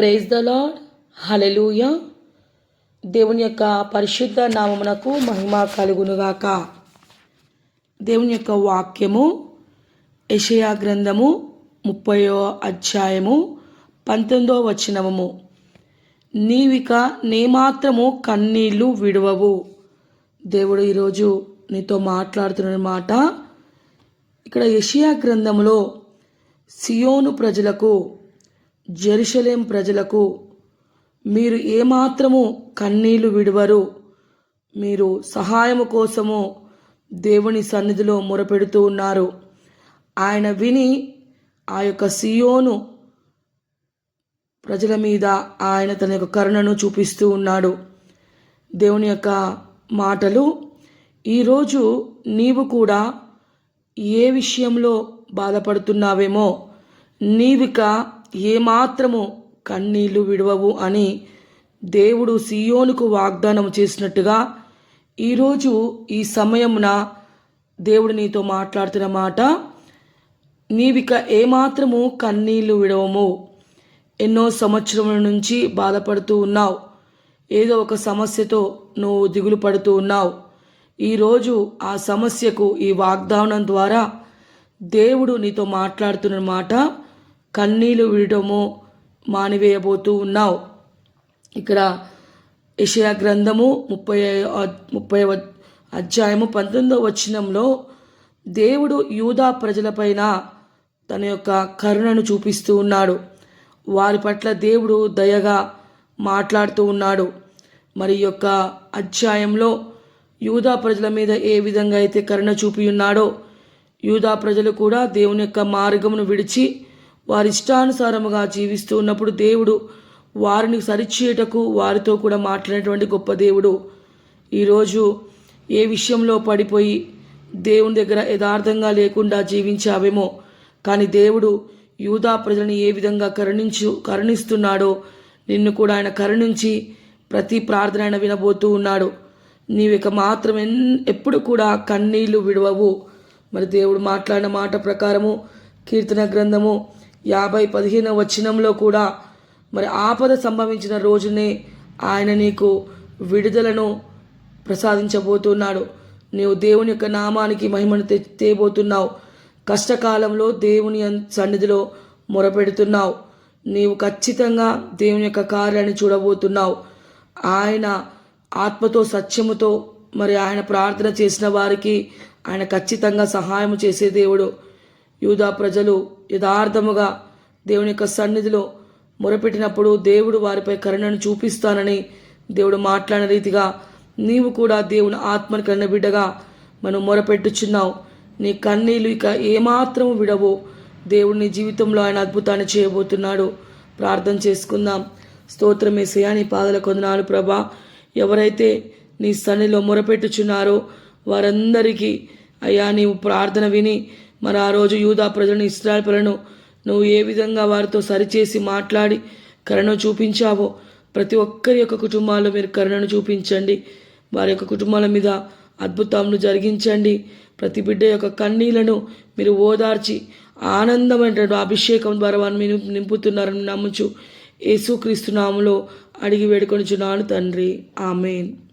Praise the lord hallelujah దేవుని యొక్క పరిశుద్ధ నామమునకు మహిమ కలుగునుగాక. దేవుని యొక్క వాక్యము యషయా గ్రంథము ముప్పయో అధ్యాయము పంతొమ్మిదో వచనము నీవిక నేమాత్రము కన్నీళ్ళు విడవవు. దేవుడు ఈరోజు నీతో మాట్లాడుతున్న మాట ఇక్కడ యషియా గ్రంథములో సియోను ప్రజలకు జెరుషలేం ప్రజలకు మీరు ఏమాత్రము కన్నీళ్ళు విడవరు మీరు సహాయము కోసము దేవుని సన్నిధిలో మొరపెడుతూ ఉన్నారు. ఆయన విని ఆ యొక్క సియోను ప్రజల మీద ఆయన తన యొక్క కరుణను చూపిస్తూ ఉన్నాడు. దేవుని యొక్క మాటలు ఈరోజు నీవు కూడా ఏ విషయంలో బాధపడుతున్నావేమో నీవిక ఏమాత్రము కన్నీళ్ళు విడవవు అని దేవుడు సియోనుకు వాగ్దానం చేసినట్టుగా ఈరోజు ఈ సమయమున దేవుడు నీతో మాట్లాడుతున్న మాట నీవిక ఏమాత్రము కన్నీళ్ళు విడవము. ఎన్నో సంవత్సరముల నుంచి బాధపడుతూ ఉన్నావు. ఏదో ఒక సమస్యతో నువ్వు దిగులు పడుతూ ఉన్నావు. ఈరోజు ఆ సమస్యకు ఈ వాగ్దానం ద్వారా దేవుడు నీతో మాట్లాడుతున్న మాట కన్నీళ్ళు విడటము మానివేయబోతూ ఉన్నావు. ఇక్కడ యషయా గ్రంథము ముప్పై ముప్పై అధ్యాయము పంతొమ్మిదో వచనంలో దేవుడు యూదా ప్రజలపైన తన యొక్క కరుణను చూపిస్తూ ఉన్నాడు. వారి పట్ల దేవుడు దయగా మాట్లాడుతూ ఉన్నాడు. మరి యొక్క అధ్యాయంలో యూదా ప్రజల మీద ఏ విధంగా అయితే కరుణ చూపి ఉన్నాడో యూదా ప్రజలు కూడా దేవుని యొక్క మార్గమును విడిచి వారి ఇష్టానుసారముగా జీవిస్తూ ఉన్నప్పుడు దేవుడు వారిని సరిచేయటకు వారితో కూడా మాట్లాడేటువంటి గొప్ప దేవుడు. ఈరోజు ఏ విషయంలో పడిపోయి దేవుని దగ్గర యథార్థంగా లేకుండా జీవించావేమో కానీ దేవుడు యూదా ప్రజలను ఏ విధంగా కరుణించు కరుణిస్తున్నాడో నిన్ను కూడా ఆయన కరుణించి ప్రతి ప్రార్థన ఆయన వినబోతూ ఉన్నాడు. నీవు ఇక మాత్రం ఎన్ ఎప్పుడు కూడా కన్నీళ్ళు విడవవు. మరి దేవుడు మాట్లాడిన మాట ప్రకారము కీర్తన గ్రంథము యాభై పదిహేను వచనంలో కూడా మరి ఆపద సంభవించిన రోజునే ఆయన నీకు విడుదలను ప్రసాదించబోతున్నాడు. నీవు దేవుని యొక్క నామానికి మహిమను తె తేబోతున్నావు కష్టకాలంలో దేవుని సన్నిధిలో మొరపెడుతున్నావు. నీవు ఖచ్చితంగా దేవుని యొక్క కార్యాన్ని చూడబోతున్నావు. ఆయన ఆత్మతో సత్యముతో మరి ఆయన ప్రార్థన చేసిన వారికి ఆయన ఖచ్చితంగా సహాయం చేసే దేవుడు. యూదా ప్రజలు యథార్థముగా దేవుని యొక్క సన్నిధిలో మొరపెట్టినప్పుడు దేవుడు వారిపై కరుణను చూపిస్తానని దేవుడు మాట్లాడిన రీతిగా నీవు కూడా దేవుని ఆత్మని కన్న బిడ్డగా మనం మొరపెట్టుచున్నావు. నీ కన్నీళ్ళు ఇక ఏమాత్రం విడవు. దేవుడు నీ జీవితంలో ఆయన అద్భుతాన్ని చేయబోతున్నాడు. ప్రార్థన చేసుకుందాం. స్తోత్రమేసయా నీ పాదల కొందనాలు ప్రభా. ఎవరైతే నీ సన్నిలో మొరపెట్టుచున్నారో వారందరికీ అయ్యా నీవు ప్రార్థన విని మరి ఆ రోజు యూదా ప్రజలను ఇస్రాయల్ ప్రజలను నువ్వు ఏ విధంగా వారితో సరిచేసి మాట్లాడి కరుణ చూపించావో ప్రతి ఒక్కరి యొక్క కుటుంబాల్లో మీరు కరుణను చూపించండి. వారి యొక్క కుటుంబాల మీద అద్భుతాలను జరిగించండి. ప్రతి బిడ్డ యొక్క కన్నీళ్ళను మీరు ఓదార్చి ఆనందమైనటువంటి అభిషేకం ద్వారా వారిని మీరు నింపుతున్నారని నమ్ముచు యేసుక్రీస్తు నామలో అడిగి వేడుకొనిచున్నాను తండ్రి. ఆమెన్.